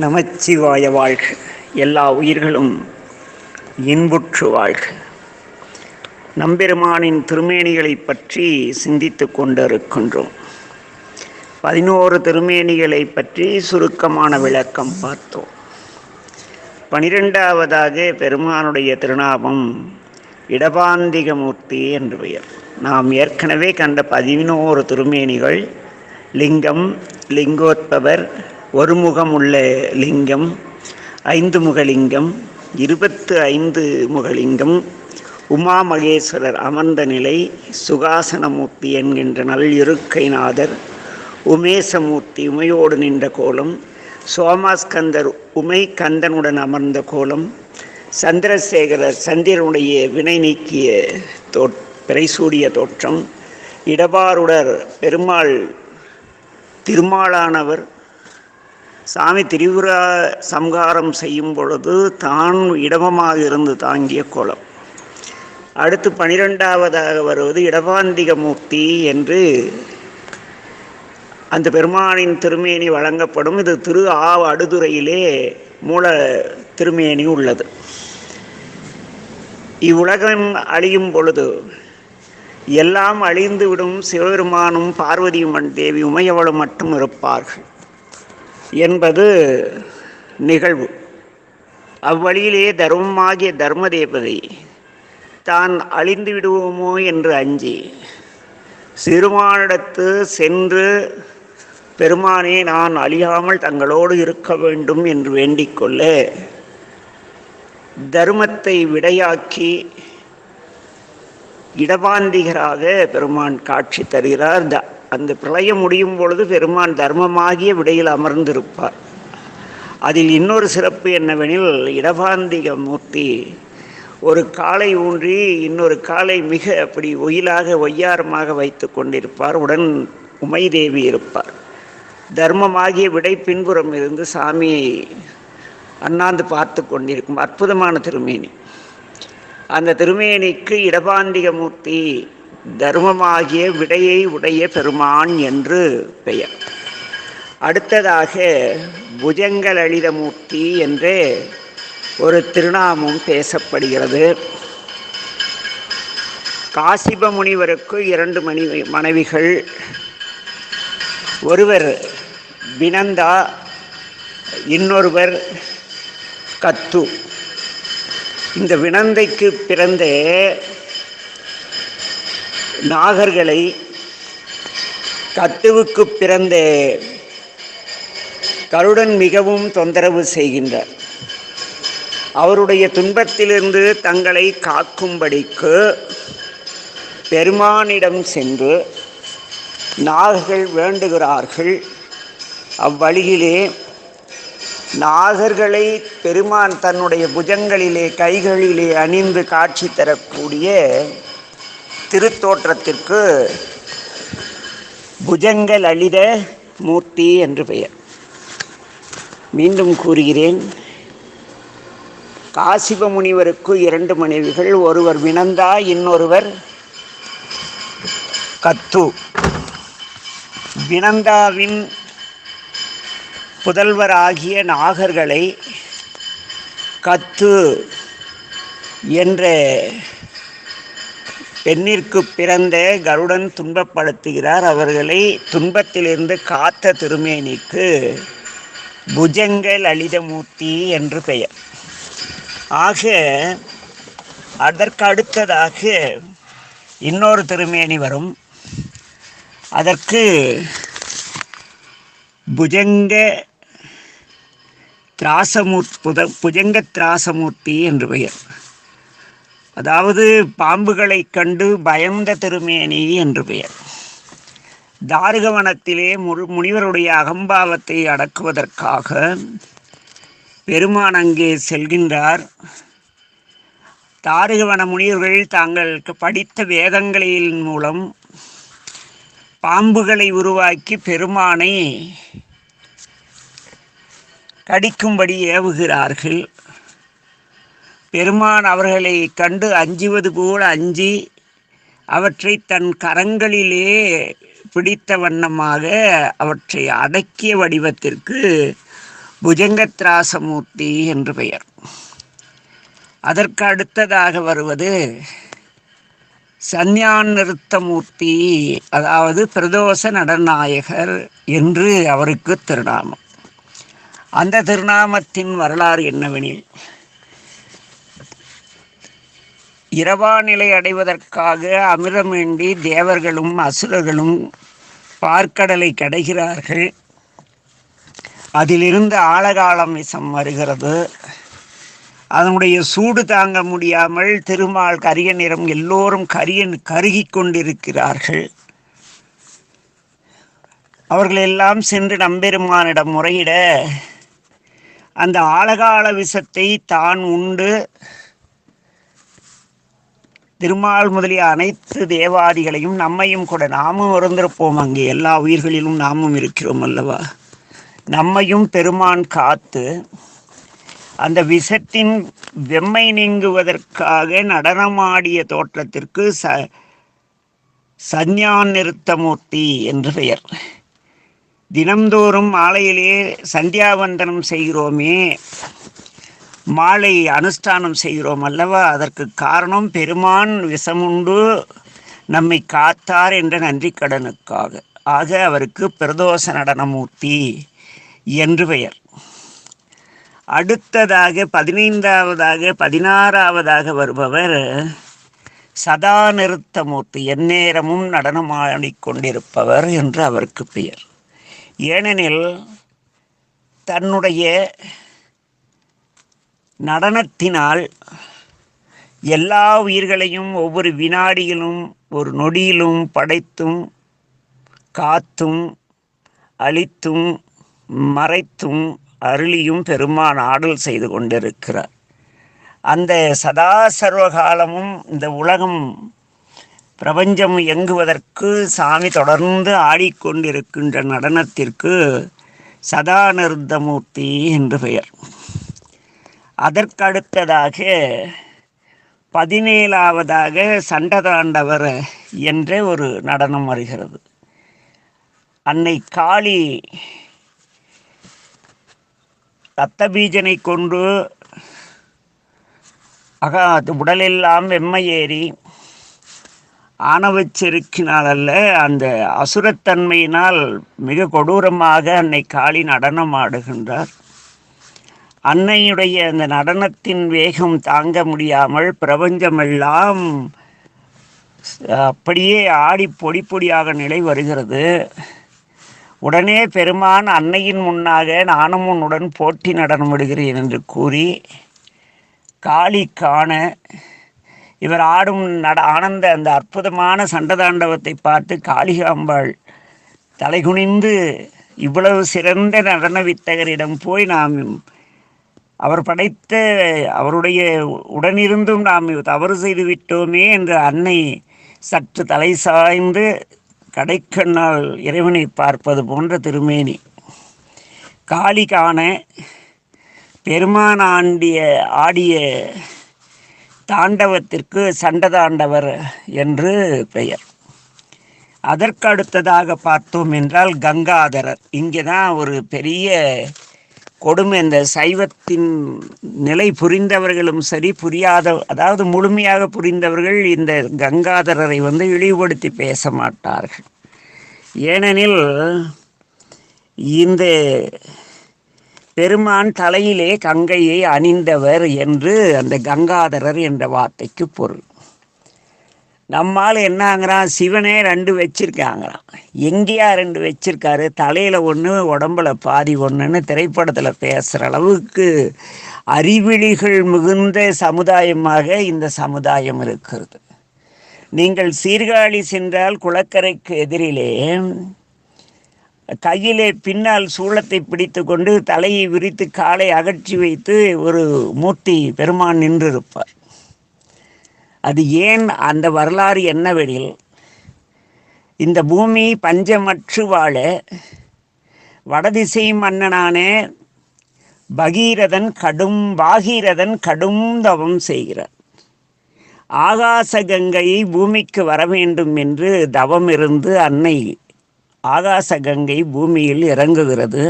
நமச்சிவாய வாழ்க. எல்லா உயிர்களும் இன்புற்று வாழ்க. நம்பெருமானின் திருமேனிகளை பற்றி சிந்தித்து கொண்டிருக்கின்றோம். பதினோரு திருமேனிகளை பற்றி சுருக்கமான விளக்கம் பார்த்தோம். பனிரெண்டாவதாக பெருமானுடைய திருநாமம் இடபாந்திகமூர்த்தி என்று பெயர். நாம் ஏற்கனவே கண்ட பதினோரு திருமேனிகள் லிங்கம் லிங்கோத்பவர் ஒரு முகம் உள்ள லிங்கம் ஐந்து முகலிங்கம் இருபத்து ஐந்து முகலிங்கம் உமா மகேஸ்வரர் அமர்ந்த நிலை சுகாசனமூர்த்தி என்கின்ற நல் இருக்கைநாதர் உமேசமூர்த்தி உமையோடு நின்ற கோலம் சோமாஸ்கந்தர் உமை கந்தனுடன் அமர்ந்த கோலம் சந்திரசேகரர் சந்திரனுடைய வினை நீக்கிய தோ பிறைசூடிய தோற்றம் இடபாருடர் பெருமாள் திருமாலானவர் சாமி திரிபுரா சம்ஹாரம் செய்யும் பொழுது தான் இடமமாக இருந்து தாங்கிய கோலம். அடுத்து பனிரெண்டாவதாக வருவது இடபாந்திக மூர்த்தி என்று அந்த பெருமானின் திருமேனி வழங்கப்படும். இது திரு ஆ அடுதுறையிலே மூல திருமேனி உள்ளது. இவ்வுலகம் அழியும் பொழுது எல்லாம் அழிந்துவிடும் சிவபெருமானும் பார்வதியுமன் தேவி உமையவளும் மட்டும் இருப்பார்கள். என்பது நிகழ்வு. அவ்வழியிலே தர்மமாகிய தர்மதேவதை தான் அழிந்து விடுவோமோ என்று அஞ்சி சிறுமானிடத்து சென்று பெருமானே நான் அழியாமல் தங்களோடு இருக்க வேண்டும் என்று வேண்டிக்கொள்ள தர்மத்தை விடையாக்கி இடபாந்திகராக பெருமான் காட்சி தருகிறார். த அந்த பிரளயம் முடியும் பொழுது பெருமான் தர்மமாகிய விடையில் அமர்ந்திருப்பார். அதில் இன்னொரு சிறப்பு என்னவெனில் இடபாந்திக மூர்த்தி ஒரு காலை ஊன்றி இன்னொரு காலை மிக அப்படி ஒயிலாக ஒய்யாரமாக வைத்து கொண்டிருப்பார். உடன் உமைதேவி இருப்பார். தர்மமாகிய விடை பின்புறம் இருந்து சாமியை அண்ணாந்து பார்த்து கொண்டிருக்கும் அற்புதமான திருமேனி. அந்த திருமேனிக்கு இடபாந்திக மூர்த்தி தர்மமாகிய விடையை உடைய பெருமான் என்று பெயர். அடுத்ததாக புஜங்கலளிதமூர்த்தி என்று ஒரு திருநாமம் பேசப்படுகிறது. காசிப முனிவருக்கு இரண்டு மணி மனைவிகள். ஒருவர் வினந்தா இன்னொருவர் கத்து. இந்த வினந்தைக்கு பிறந்த நாகர்களை கத்துவுக்கு பிறந்த கருடன் மிகவும் தொந்தரவு செய்கின்றார். அவருடைய துன்பத்திலிருந்து தங்களை காக்கும்படிக்கு பெருமானிடம் சென்று நாகர்கள் வேண்டுகிறார்கள். அவ்வழியிலே நாகர்களை பெருமான் தன்னுடைய புஜங்களிலே கைகளிலே அணிந்து காட்சி தரக்கூடிய திருத்தோற்றத்திற்கு புஜங்கள் அழித மூர்த்தி என்று பெயர். மீண்டும் கூறுகிறேன் காசிப முனிவருக்கு இரண்டு மனைவிகள் ஒருவர் வினந்தா இன்னொருவர் கத்து. வினந்தாவின் புதல்வராகிய நாகர்களை கத்து என்ற பெண்ணிற்கு பிறந்த கருடன் துன்பப்படுத்துகிறார். அவர்களை துன்பத்திலிருந்து காத்த திருமேனிக்கு புஜங்க லலிதமூர்த்தி என்று பெயர். ஆக அதற்கு அடுத்ததாக இன்னொரு திருமேனி வரும். அதற்கு புஜங்க திராசமூர் புத புஜங்க திராசமூர்த்தி என்று பெயர். அதாவது பாம்புகளை கண்டு பயந்த திருமேனி என்று பெயர். தாருகவனத்திலே முழு முனிவருடைய அகம்பாவத்தை அடக்குவதற்காக பெருமான் அங்கே செல்கின்றார். தாருகவன முனிவர்கள் தாங்கள் படித்த வேதங்களின் மூலம் பாம்புகளை உருவாக்கி பெருமானை கடிக்கும்படி ஏவுகிறார்கள். பெருமான் அவர்களை கண்டு அஞ்சுவது போல அஞ்சி அவற்றை தன் கரங்களிலே பிடித்த வண்ணமாக அவற்றை அடக்கிய வடிவத்திற்கு புஜங்கத்ராசமூர்த்தி என்று பெயர். அதற்கு அடுத்ததாக வருவது சந்யான் நிறுத்தமூர்த்தி அதாவது பிரதோஷ நடநாயகர் என்று அவருக்கு திருநாமம். அந்த திருநாமத்தின் வரலாறு என்னவெனில் இரவா நிலை அடைவதற்காக அமிரமேண்டி தேவர்களும் அசுரர்களும் பார்க்கடலை கடைகிறார்கள். அதிலிருந்து ஆழகாலம் விஷம் வருகிறது. அதனுடைய சூடு தாங்க முடியாமல் திருமால் கரிய நிறம் எல்லோரும் கரிய கருகி கொண்டிருக்கிறார்கள். அவர்கள் எல்லாம் சென்று நம்பெருமானிடம் முறையிட அந்த ஆழகால விஷத்தை தான் உண்டு. திருமால் முதலிய அனைத்து தேவாதிகளையும் நம்மையும் கூட நாமும் இருந்திருப்போம். அங்கே எல்லா உயிர்களிலும் நாமும் இருக்கிறோம் அல்லவா? நம்மையும் பெருமான் காத்து அந்த விஷத்தின் வெம்மை நீங்குவதற்காக நடனமாடிய தோற்றத்திற்கு ச சந்யான் நிறுத்தமூர்த்தி என்று பெயர். தினம்தோறும் மாலையிலே சந்தியாவந்தனம் செய்கிறோமே மாலை அனுஷ்டானம் செய்கிறோம் அல்லவா? அதற்கு காரணம் பெருமான் விஷமுண்டு நம்மை காத்தார் என்ற நன்றி கடனுக்காக. ஆக அவருக்கு பிரதோஷ நடனமூர்த்தி என்று பெயர். அடுத்ததாக பதினைந்தாவதாக பதினாறாவதாக வருபவர் சதா நிறுத்தமூர்த்தி எந்நேரமும் நடனமாடிக்கொண்டிருப்பவர் என்று அவருக்கு பெயர். ஏனெனில் தன்னுடைய நடனத்தினால் எல்லா உயிர்களையும் ஒவ்வொரு வினாடியிலும் ஒரு நொடியிலும் படைத்தும் காத்தும் அழித்தும் மறைத்தும் அருளியும் பெருமான் ஆடல் செய்து கொண்டிருக்கிறார். அந்த சதா சர்வ காலமும் இந்த உலகம் பிரபஞ்சம் இயங்குவதற்கு சாமி தொடர்ந்து ஆடிக்கொண்டிருக்கின்ற நடனத்திற்கு சதா நிருத்தமூர்த்தி என்று பெயர். அதற்கடுத்ததாக பதினேழாவதாக சண்டதாண்டவர் என்ற ஒரு நடனம் வருகிறது. அன்னை காளி ரத்தபீஜனை கொண்டு அகா உடலெல்லாம் வெம்மையேறி ஏறி செருக்கினால் அல்ல அந்த அசுரத்தன்மையினால் மிக கொடூரமாக அன்னை காளி நடனம் ஆடுகின்றார் அன்னையுடைய அந்த நடனத்தின் வேகம் தாங்க முடியாமல் பிரபஞ்சமெல்லாம் அப்படியே ஆடி பொடி பொடியாக நிலை வருகிறது. உடனே பெருமான் அன்னையின் முன்னாக நானும் உன்னுடன் போட்டி நடனம் விடுகிறேன் என்று கூறி காளி காண இவர் ஆடும் நட ஆனந்த அந்த அற்புதமான சண்டதாண்டவத்தை பார்த்து காளிகாம்பாள் தலைகுனிந்து இவ்வளவு சிறந்த நடன வித்தகரிடம் போய் நாம் அவர் படைத்த அவருடைய உடனிருந்தும் நாம் தவறு செய்து விட்டோமே என்று அன்னை சற்று தலை சாய்ந்து கடைக்கண்ணால் இறைவனை பார்ப்பது போன்ற திருமேனி. காளி காண பெருமான் ஆண்டிய ஆடிய தாண்டவத்திற்கு சண்டதாண்டவர் என்று பெயர். அதற்கு அடுத்ததாக பார்த்தோம் என்றால் கங்காதரர். இங்கே தான் ஒரு பெரிய கொடுமை இந்த சைவத்தின் நிலை புரிந்தவர்களும் சரி புரியாத அதாவது முழுமையாக புரிந்தவர்கள் இந்த கங்காதரரை வந்து இழிவுபடுத்தி பேச மாட்டார்கள். ஏனெனில் இந்த பெருமான் தலையிலே கங்கையை அணிந்தவர் என்று அந்த கங்காதரர் என்ற வார்த்தைக்கு பொருள். நம்மால் என்னங்கிறான் சிவனே ரெண்டு வச்சிருக்காங்கிறான் எங்கேயா ரெண்டு வச்சிருக்காரு? தலையில் ஒன்று உடம்புல பாதி ஒன்றுன்னு திரைப்படத்தில் பேசுகிற அளவுக்கு அறிவிழிகள் மிகுந்த சமுதாயமாக இந்த சமுதாயம் இருக்கிறது. நீங்கள் சீர்காழி சென்றால் குளக்கரைக்கு எதிரிலே கையிலே பின்னால் சூளத்தை பிடித்து கொண்டு தலையை விரித்து காலை அகற்றி வைத்து ஒரு மூர்த்தி பெருமான் நின்றிருப்பார். அது ஏன் அந்த வரலாறு என்னவெனில் இந்த பூமி பஞ்சமற்று வாழ வடதிசை மன்னனான பகீரதன் கடும் பாகீரதன் கடும் தவம் செய்கிறார். ஆகாச கங்கையை பூமிக்கு வர வேண்டும் என்று தவம் இருந்து அன்னை ஆகாச கங்கை பூமியில் இறங்குகிறது.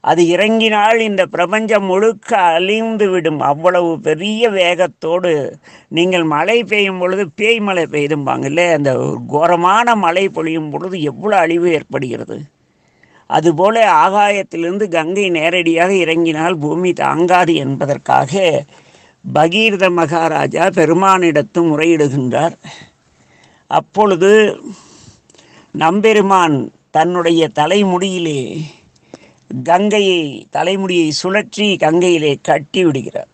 அது இறங்கினால் இந்த பிரபஞ்சம் முழுக்க அழிந்து விடும். அவ்வளவு பெரிய வேகத்தோடு நீங்கள் மழை பெய்யும் பொழுது பேய் மழை பெய்தும்பாங்கல்ல அந்த கோரமான மழை பொழியும் பொழுது எவ்வளோ அழிவு ஏற்படுகிறது. அதுபோல ஆகாயத்திலிருந்து கங்கை நேரடியாக இறங்கினால் பூமி தாங்காது என்பதற்காக பகீரத மகாராஜா பெருமானிடத்து முறையிடுகின்றார். அப்பொழுது நம்பெருமான் தன்னுடைய தலைமுடியிலே கங்கையை தலைமுடியை சுழற்றி கங்கையிலே கட்டி விடுகிறார்.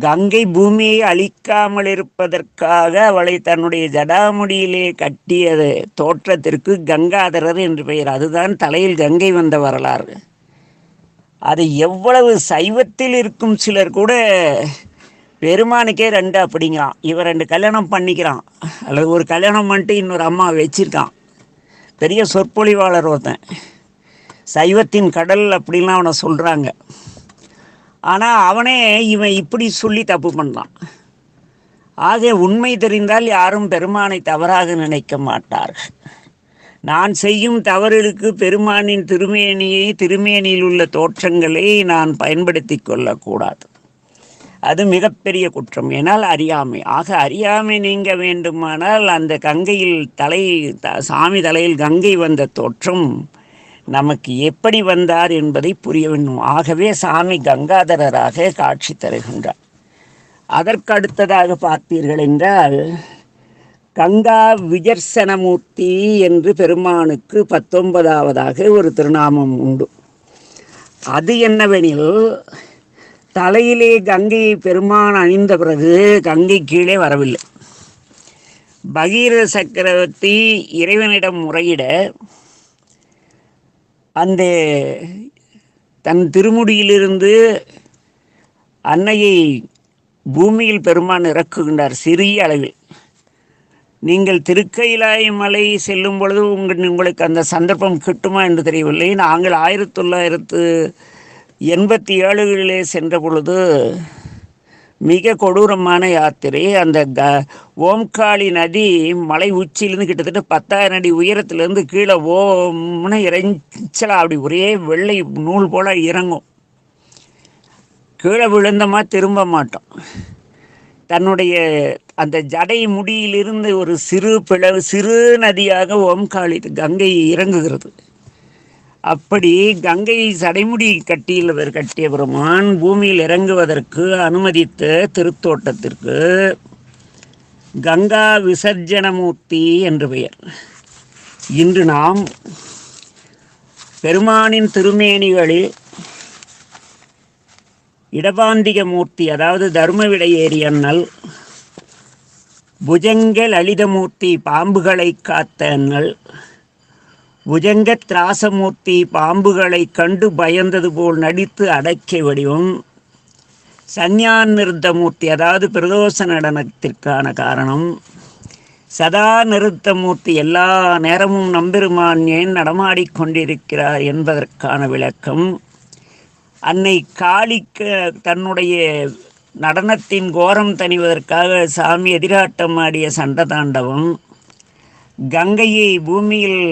கங்கை பூமியை அழிக்காமல் இருப்பதற்காக அவளை தன்னுடைய ஜடாமுடியிலே கட்டிய தோற்றத்திற்கு கங்காதரர் என்று பெயர். அதுதான் தலையில் கங்கை வந்த வரலாறு. அது எவ்வளவு சைவத்தில் இருக்கும் சிலர் கூட பெருமானுக்கே ரெண்டு அப்படிங்கிறான் இவன் ரெண்டு கல்யாணம் பண்ணிக்கிறான். அல்லது ஒரு கல்யாணம் பண்ணிட்டு இன்னொரு அம்மா வச்சிருக்கான். பெரிய சொற்பொழிவாளர் ஒருத்தன். சைவத்தின் கடல் அப்படின்லாம் அவனை சொல்கிறாங்க ஆனால் அவனே இவன் இப்படி சொல்லி தப்பு பண்ணான். ஆக உண்மை தெரிந்தால் யாரும் பெருமானை தவறாக நினைக்க மாட்டார்கள். நான் செய்யும் தவறுக்கு பெருமானின் திருமேனியை திருமேனியில் உள்ள தோற்றங்களை நான் பயன்படுத்தி கொள்ளக்கூடாது. அது மிகப்பெரிய குற்றம். ஏனால் அறியாமை. ஆக அறியாமை நீங்க வேண்டுமானால் அந்த கங்கையில் தலை சாமி தலையில் கங்கை வந்த தோற்றம் நமக்கு எப்படி வந்தார் என்பதை புரிய வேண்டும். ஆகவே சாமி கங்காதரராக காட்சி தருகின்றார். அதற்கு அடுத்ததாக பார்த்தீர்கள் என்றால் கங்கா விஜர்சனமூர்த்தி என்று பெருமானுக்கு பத்தொன்பதாவதாக ஒரு திருநாமம் உண்டு. அது என்னவெனில் தலையிலே கங்கையை பெருமான் அணிந்த பிறகு கங்கை கீழே வரவில்லை. பகீரத சக்கரவர்த்தி இறைவனிடம் முறையிட அந்த தன் திருமுடியிலிருந்து அன்னையை பூமியில் பெருமான் இறக்குகின்றார் சிறிய அளவில். நீங்கள் திருக்கையிலாய் மலை செல்லும் பொழுது உங்கள் உங்களுக்கு அந்த சந்தர்ப்பம் கிட்டுமா என்று தெரியவில்லை. நாங்கள் ஆயிரத்தி தொள்ளாயிரத்து எண்பத்தி ஏழுகளிலே சென்ற பொழுது மிக கொடூரமான யாத்திரை. அந்த க ஓம்காளி நதி மலை உச்சியிலேருந்து கிட்டத்தட்ட பத்தாயிரம் அடி உயரத்துலேருந்து கீழே ஓம்னு இறைஞ்சலாக அப்படி ஒரே வெள்ளை நூல் போல் இறங்கும். கீழே விழுந்தமா திரும்ப மாட்டோம். தன்னுடைய அந்த ஜடை முடியிலிருந்து ஒரு சிறு பிளவு சிறு நதியாக ஓம்காளி கங்கை இறங்குகிறது. அப்படி கங்கையை சடைமுடி கட்டியுள்ளவர் கட்டிய பெருமான் பூமியில் இறங்குவதற்கு அனுமதித்த திருத்தோட்டத்திற்கு கங்கா விசர்ஜனமூர்த்தி என்று பெயர். இன்று நாம் பெருமானின் திருமேனிகளில் இடபாந்திக மூர்த்தி அதாவது தர்மவிடையேறி அண்ணல் புஜங்க லலிதமூர்த்தி பாம்புகளை காத்த அண்ணல் புஜங்க திராசமூர்த்தி பாம்புகளை கண்டு பயந்தது போல் நடித்து அடக்கிய வடிவம் சன்யான் நிறுத்தமூர்த்தி அதாவது பிரதோஷ நடனத்திற்கான காரணம். சதா நிறுத்தமூர்த்தி எல்லா நேரமும் நம்பெருமான் ஏன் நடமாடிக்கொண்டிருக்கிறார் என்பதற்கான விளக்கம். அன்னை காளிக்க தன்னுடைய நடனத்தின் கோரம் தணிவதற்காக சாமி எதிராட்டம் ஆடிய சண்டதாண்டவம். கங்கையை பூமியில்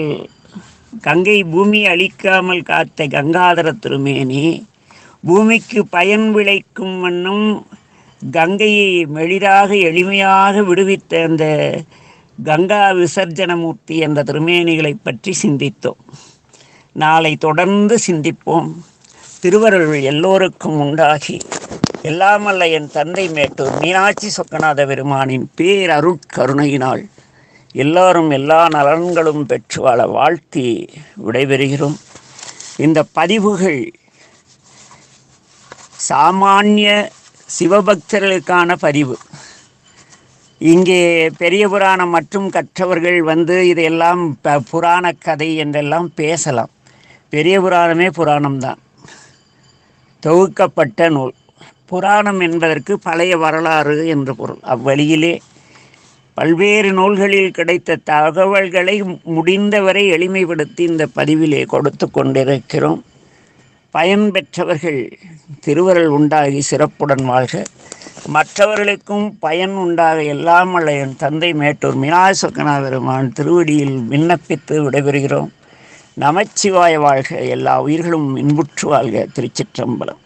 கங்கை பூமி அழிக்காமல் காத்த கங்காதர திருமேனி பூமிக்கு பயன் விளைக்கும் வண்ணம் கங்கையை மெளிதாக எளிமையாக விடுவித்த அந்த கங்கா விசர்ஜனமூர்த்தி என்ற திருமேனிகளை பற்றி சிந்தித்தோம். நாளை தொடர்ந்து சிந்திப்போம். திருவருள் எல்லோருக்கும் உண்டாகி. எல்லாமல்ல என் தந்தை மேட்டூர் மீனாட்சி சொக்கநாத பெருமானின் பேரருட்கருணையினால். எல்லாரும் எல்லா நலன்களும் பெற்று வாழ வாழ்த்தி விடைபெறுகிறோம். இந்த பதிவுகள் சாமானிய சிவபக்தர்களுக்கான பதிவு. இங்கே பெரிய புராணம் மற்றும் கற்றவர்கள் வந்து இதையெல்லாம் புராண கதை என்றெல்லாம் பேசலாம். பெரிய புராணமே புராணம்தான். தொகுக்கப்பட்ட நூல். புராணம் என்பதற்கு பழைய வரலாறு என்று பொருள். அவ்வழியிலே பல்வேறு நூல்களில் கிடைத்த தகவல்களை முடிந்தவரை எளிமைப்படுத்தி இந்த பதிவிலே கொடுத்து கொண்டிருக்கிறோம். பயன் பெற்றவர்கள் திருவருள் உண்டாகி சிறப்புடன் வாழ்க. மற்றவர்களுக்கும் பயன் உண்டாக எல்லாம் என் தந்தை மேட்டூர் மீனாசக்கனாபெருமான் திருவடியில் விண்ணப்பித்து விடைபெறுகிறோம். நமச்சிவாய வாழ்க. எல்லா உயிர்களும் இன்புற்று வாழ்க. திருச்சிற்றம்பலம்.